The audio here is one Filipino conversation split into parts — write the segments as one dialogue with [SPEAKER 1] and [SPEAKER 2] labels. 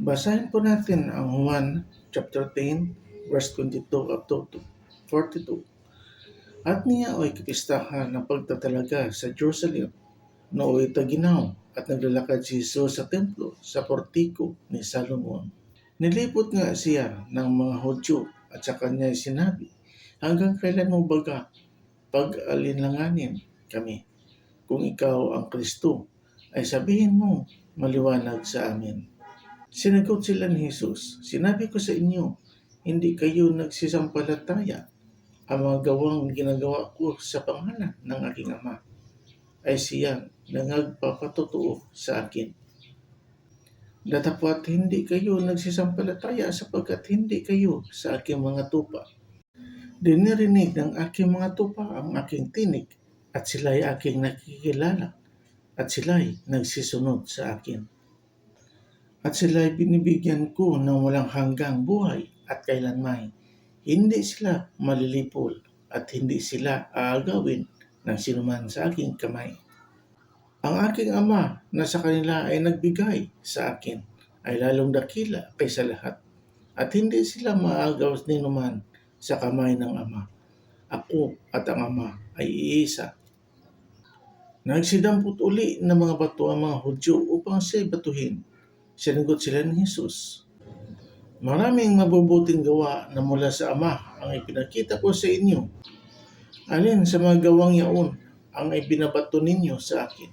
[SPEAKER 1] Basahin po natin ang Juan chapter 10 verse 22 up to 42. At niya ay kapistahan ng pagtatalaga sa Jerusalem nooy taginaw at naglalakad si Jesus sa templo sa portiko ni Salomon. Nilipot nga siya ng mga Hudyo at sa kanya ay sinabi, hanggang kailan mo baga pag-alinlanganin kami? Kung ikaw ang Kristo, ay sabihin mo maliwanag sa amin. Sinagot sila ni Jesus, Sinabi ko sa inyo, hindi kayo nagsisampalataya. Ang mga gawang ginagawa ko sa pangalan ng aking Ama ay siya na nagpapatotoo sa akin. Datapwat hindi kayo nagsisampalataya sapagkat hindi kayo sa aking mga tupa. Dinirinig ng aking mga tupa ang aking tinig at sila'y aking nakikilala at sila'y nagsisunod sa akin. At sila'y binibigyan ko ng walang hanggang buhay at kailanmay. Hindi sila malilipol at hindi sila aagawin ng sinuman sa aking kamay. Ang aking ama na sa kanila ay nagbigay sa akin ay lalong dakila kaysa lahat at hindi sila maagaw ni numan sa kamay ng ama. Ako at ang ama ay iisa. Nagsidampot uli ng mga bato ang mga Hudyo upang siya'y batuhin. Sinagot sila ni Jesus. Maraming mabubuting gawa na mula sa Ama ang ipinakita ko sa inyo. Alin sa mga gawang yaon ang ibinabato ninyo sa akin?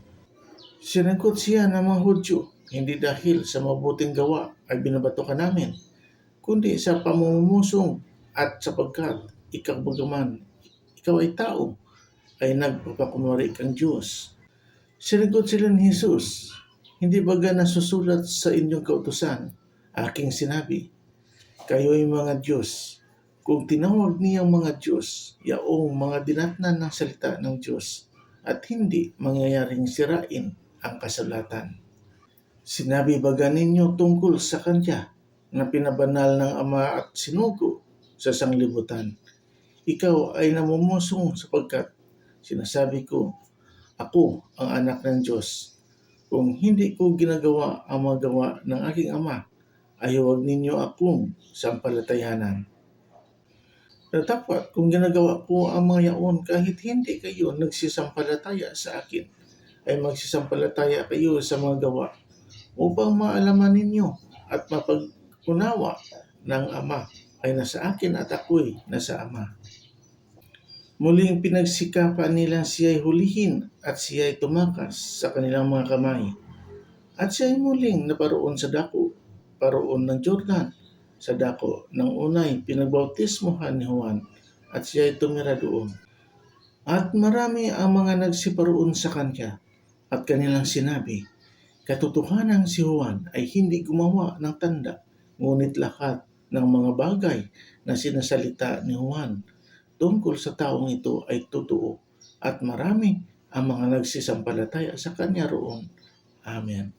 [SPEAKER 1] Sinagot siya ng mga Hudyo, hindi dahil sa mabuting gawa ay binabato ka namin, kundi sa pamumumusong at sapagkat ikaw bagaman, ikaw ay tao, ay nagpapakunwari kang Diyos. Sinagot sila ni Jesus, hindi baga nasusulat sa inyong kautusan, aking sinabi, kayo ay mga Diyos. Kung tinawag niyang mga Diyos, yaong mga dinatnan ng salita ng Diyos, at hindi mangyayaring sirain ang kasulatan. Sinabi baga ninyo tungkol sa Kanya na pinabanal ng Ama at sinugo sa sanglibutan. Ikaw ay namumusong sapagkat sinasabi ko, ako ang anak ng Diyos. Kung hindi ko ginagawa ang mga gawa ng aking Ama, ay huwag ninyo akong sampalatayanan. Dapat kung ginagawa ko ang mga yaon kahit hindi kayo nagsisampalataya sa akin, ay magsisampalataya kayo sa mga gawa upang maalaman ninyo at mapag-unawa ng Ama ay nasa akin at ako'y nasa Ama. Muling pinagsikapan nila siya'y hulihin at siya'y tumakas sa kanilang mga kamay. At siya'y muling naparoon sa dako, paroon ng Jordan, sa dako ng unay pinagbautismohan ni Juan at siya'y tumira doon. At marami ang mga nagsiparoon sa kanya at kanilang sinabi, Katotohanan si Juan ay hindi gumawa ng tanda, ngunit lahat ng mga bagay na sinasalita ni Juan tungkol sa taong ito ay totoo at marami ang mga nagsisampalataya sa kanya roon. Amen.